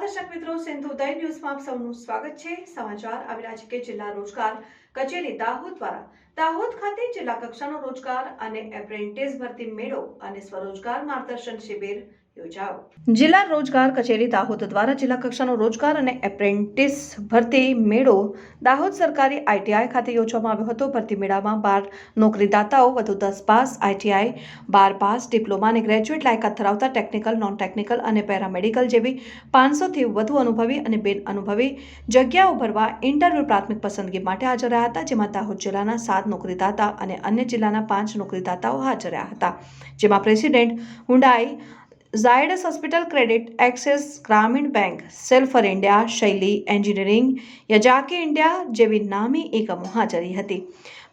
નમસ્કાર દર્શક મિત્રો, સિંધુ ઉદય ન્યૂઝમાં આપ સૌનું સ્વાગત છે. સમાચાર આવી રહ્યા છે કે જિલ્લા રોજગાર કચેરી દાહોદ દ્વારા દાહોદ ખાતે જિલ્લા કક્ષાનો રોજગાર અને એપ્રેન્ટિસ ભરતી મેળો અને સ્વરોજગાર માર્ગદર્શન શિબિર જિલ્લા રોજગાર કચેરી દાહોદ દ્વારા જિલ્લા કક્ષાનો રોજગાર અને એપ્રેન્ટિસ ભરતી મેળો દાહોદ સરકારી આઈટીઆઈ ખાતે યોજવામાં આવ્યો હતો. ભરતી મેળામાં બાર નોકરીદાતાઓ, વધુ દસ પાસ આઈટીઆઈ બાર પાસ ડિપ્લોમા અને ગ્રેજ્યુએટ લાયકાત ધરાવતા ટેકનિકલ નોન ટેકનિકલ અને પેરામેડિકલ જેવી પાંચસોથી વધુ અનુભવી અને બિન અનુભવી જગ્યાઓ ભરવા ઇન્ટરવ્યૂ પ્રાથમિક પસંદગી માટે હાજર રહ્યા હતા, જેમાં દાહોદ જિલ્લાના સાત નોકરીદાતા અને અન્ય જિલ્લાના પાંચ નોકરીદાતાઓ હાજર રહ્યા હતા, જેમાં president Hyundai, Zydus hospital credit, access Grameen bank સેલ્ફર India, Shaily engineering, Yazaki India જેવી નામી એકમો હાજરી હતી.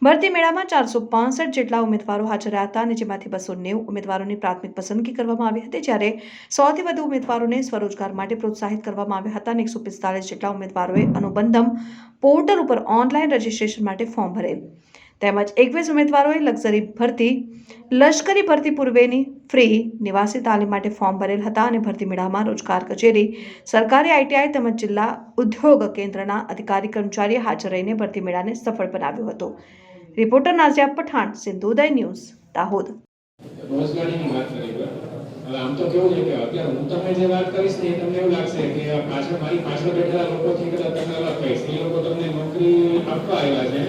ભરતી મેળામાં ચારસો પાસઠ જેટલા ઉમેદવારો હાજર રહ્યા હતા અને જેમાંથી બસો નેવું ઉમેદવારોની પ્રાથમિક પસંદગી કરવામાં આવી હતી, જ્યારે સોથી વધુ ઉમેદવારોને સ્વરોજગાર માટે પ્રોત્સાહિત કરવામાં આવ્યા હતા અને એકસો પિસ્તાલીસ જેટલા ઉમેદવારોએ અનુબંધમ પોર્ટલ ઉપર ઓનલાઈન રજીસ્ટ્રેશન માટે ફોર્મ ભરેલ. તેમજ એકવીસ ઉમેદવારોએ લક્ઝરી ભરતી, લશ્કરી ભરતી પૂર્વેની ફ્રી નિવાસી તાલીમ માટે ફોર્મ ભરેલ હતા અને ભરતી મેળામાં રોજગાર કચેરી, સરકારી આઈટીઆઈ તેમજ જિલ્લા ઉદ્યોગ કેન્દ્રના અધિકારી કર્મચારીએ હાજર રહીને ભરતી મેળાને સફળ બનાવ્યો હતો. Reporter Nazia Pathan, Sindhuday news, Dahod. હવે આમ તો કેવું છે કે અત્યારે હું તમને જે વાત કરીશ ને એ તમને એવું લાગશે કે પાછળ મારી પાછળ બેઠેલા લોકોથી કદાચ તમને અલગ એ લોકો તમને નોકરી આપવા આવ્યા છે.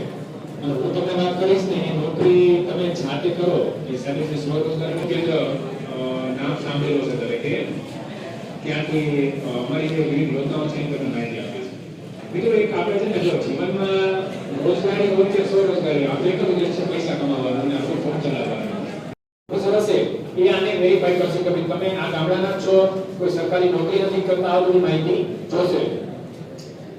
તમે કરો, એ સર્વિસ સ્વરોજગારનું કેન્દ્ર નામ સાંભળેલો છે દરેકે, ત્યાંથી અમારી જે વિવિધ યોજનાઓ છે એની માહિતી આપીશ બીજું એક આપણે છે ને, જો જીવનમાં રોજગારી હોય કે સ્વરોજગારી આપણે એક જ છે પૈસા કમાવાનો અને આપણું ફોન ચલાવવાનો. સરસ છે. એ આને વેરીફાઈ કરશે કે તમે આ ગામડાના છો, કોઈ સરકારી નોકરી નથી કરતા, આ માહિતી જોશે.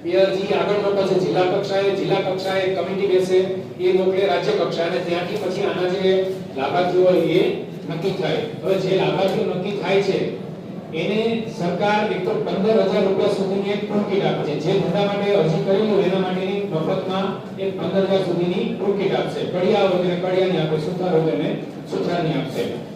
પીઆરજી આગળ લોકો જિલ્લા કક્ષાએ જિલ્લા કક્ષાએ કમિટી બેસે, એ મોકલે રાજ્ય કક્ષાએ ત્યાંથી પછી આના જે લાભાર્થીઓ એ નક્કી થાય. હવે જે લાભાર્થીઓ નક્કી થાય છે, એને સરકાર એક તો પંદર હજાર રૂપિયા સુધીની એક ટૂલ કીટ આપે છે. જે ધંધા માટે અરજી કરેલું એના માટેની મફતમાં એક પંદર હજાર સુધીની ટૂલ કીટ આપશે. કડિયા વગેરે, કડિયાની આપે, સુથાર વગેરે સુથારની આપશે.